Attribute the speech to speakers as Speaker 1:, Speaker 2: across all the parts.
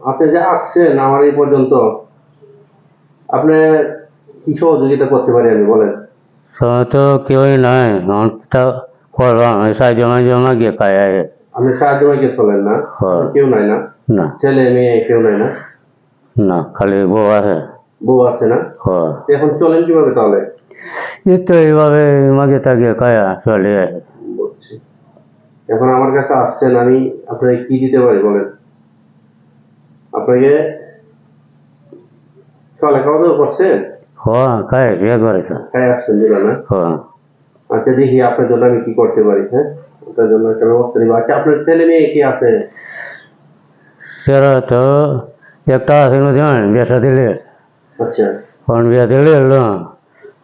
Speaker 1: আপনি যে আসছেন আমার এই পর্যন্ত আপনি কি সহযোগিতা করতে পারি আমি বলেন।
Speaker 2: তো কেউই নাই আমার পিতা করলাম সাহায্য মাঝে মাগিয়ে খায়
Speaker 1: আপনি সাহায্য মাইকে চলেন না। কেউ নাই না?
Speaker 2: না।
Speaker 1: ছেলে মেয়ে কেউ নাই না?
Speaker 2: না খালি বউ আছে।
Speaker 1: বউ আছে না? এখন চলেন কীভাবে তাহলে?
Speaker 2: এই তো এইভাবে মাগিয়ে তাগিয়ে খায়া চলে
Speaker 1: এখন আমার কাছে আসছেন আমি আপনাকে কি দিতে পারি বলেন? আপনাকে সকালে খাওয়া দাওয়া করছেন
Speaker 2: হ্যাঁ খায় বিয়ে করেছে
Speaker 1: খাই আসছেন দিল না?
Speaker 2: হ্যাঁ।
Speaker 1: আচ্ছা দেখি আপনার জন্য আমি কি করতে পারি হ্যাঁ? আপনার জন্য একটা ব্যবস্থা নিব। আচ্ছা আপনার ছেলে মেয়ে কি আছে?
Speaker 2: সেরা তো একটা আছে জানেন বিয়েটা দিলে
Speaker 1: আচ্ছা।
Speaker 2: ফোন বিয়ে দিলে এলো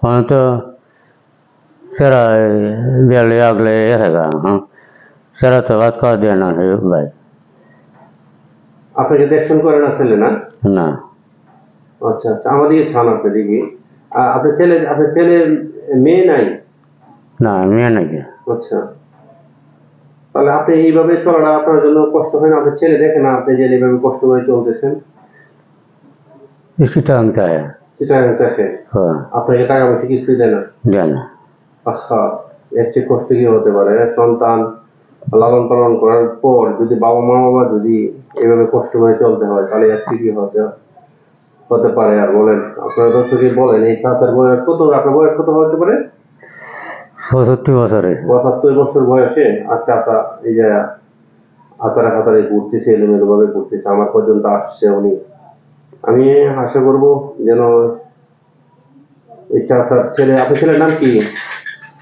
Speaker 2: ফোন তো সেরা বিয়ালে আগলে এ থাকা হ্যাঁ? সেরা তো ভাত খাওয়া দেয় না হে ভাই।
Speaker 1: আপনাকে দেখশন করে না ছেলে না?
Speaker 2: না।
Speaker 1: আচ্ছা আচ্ছা আমাদেরকে ছান আপনি দেখি। আহ, আপনার ছেলে আপনার ছেলে মেয়ে নাই?
Speaker 2: না মেয়ে নাকি
Speaker 1: আচ্ছা। তাহলে আপনি এইভাবে চলাটা আপনার জন্য কষ্ট হয় না আপনার ছেলে দেখে না আপনি যে এইভাবে কষ্ট করে চলতেছেন।
Speaker 2: সেটা আনতে
Speaker 1: সেটা দেখে
Speaker 2: হ্যাঁ।
Speaker 1: আপনাকে টাকা পয়সা কিছুই দেয় না।
Speaker 2: দেয় না।
Speaker 1: আহা এর চেয়ে কষ্ট কি হতে পারে? সন্তান লালন পালন করার পর যদি বাবা মা বাবা যদি এভাবে কষ্ট করে চলতে হয় তাহলে চেয়ে কি হতে হতে পারে আর বলেন। আপনার দর্শকে বলেন এই চাচার বয়স কত? আপনার বয়স কত হতে পারে?
Speaker 2: পঁয়ষট্টি বছরে।
Speaker 1: পঁচাত্তর বছর বয়সে আর চাচা এই যে হাতারে ঘুরতেছে এলোমেলো ভাবে ঘুরতেছে আমার পর্যন্ত আসছে উনি। আমি আশা করব যেন এই চাচার ছেলে আপনার ছেলের নাম কি?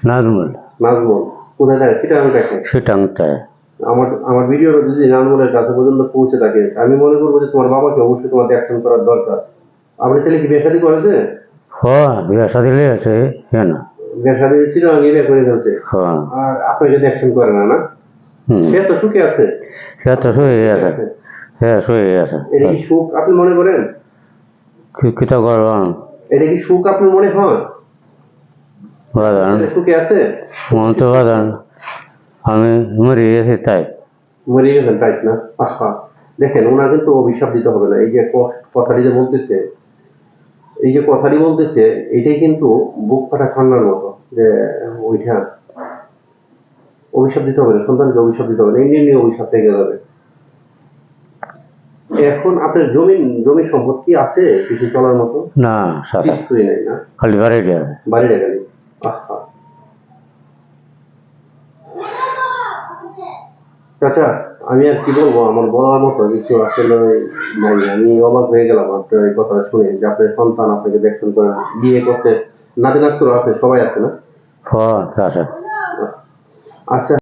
Speaker 2: নাজমুল।
Speaker 1: নাজমুল। কোথায় থাকে? আমি দেখে
Speaker 2: সেটা আনতে হয়
Speaker 1: আমার আমার ভিডিও যদি নাজমুলের কাছে পর্যন্ত পৌঁছে থাকে আমি মনে করব যে তোমার বাবাকে অবশ্যই তোমার অ্যাকশন করার দরকার। আপনার ছেলে কি বেসাদি করেছে?
Speaker 2: হ্যাঁ বিয়ে সাথে আছে কেন
Speaker 1: বেসাদি ছিল আমি বিয়ে করে ফেলছে।
Speaker 2: হ্যাঁ।
Speaker 1: আর আপনাকে যদি অ্যাকশন করে না না? সে তো সুখে আছে।
Speaker 2: সে তো শুয়ে আছে। হ্যাঁ শুয়ে আছে।
Speaker 1: এটা কি সুখ আপনি মনে করেন?
Speaker 2: কি কিতা করবাম
Speaker 1: এটা কি সুখ আপনার মনে হয়? ছেলে সুখে আছে?
Speaker 2: মন তো বাদান আমি মরে গেছি তাই।
Speaker 1: মরে গেছেন তাই না? আহা। দেখেন ওনার কিন্তু অভিশাপ দিতে হবে না। এই যে কথাটি যে বলতেছে এই যে কথাটি বলতেছে এটাই কিন্তু বুক ফাটা কান্নার মতো যে ওইটা অভিশাপ দিতে হবে না সন্তানকে অভিশাপ দিতে হবে না এমনি এমনি অভিশাপ থেকে যাবে। এখন আপনার জমি জমি সম্পত্তি আছে? কিছু চলার মতো?
Speaker 2: না
Speaker 1: কিছুই নেই না?
Speaker 2: খালি বাড়ি দিয়ে
Speaker 1: বাড়ি রেখে নেই আহা চাচা আমি আর কি বলব? আমার বলার মতো কিছু আসলে নাই। আমি অবাক হয়ে গেলাম আপনার এই কথা শুনে যে আপনার সন্তান আপনাকে দেখছেন করে বিয়ে করতে। নাতি নাতকুরা আছে সবাই আছে না?
Speaker 2: হ্যাঁ আছে।
Speaker 1: আচ্ছা।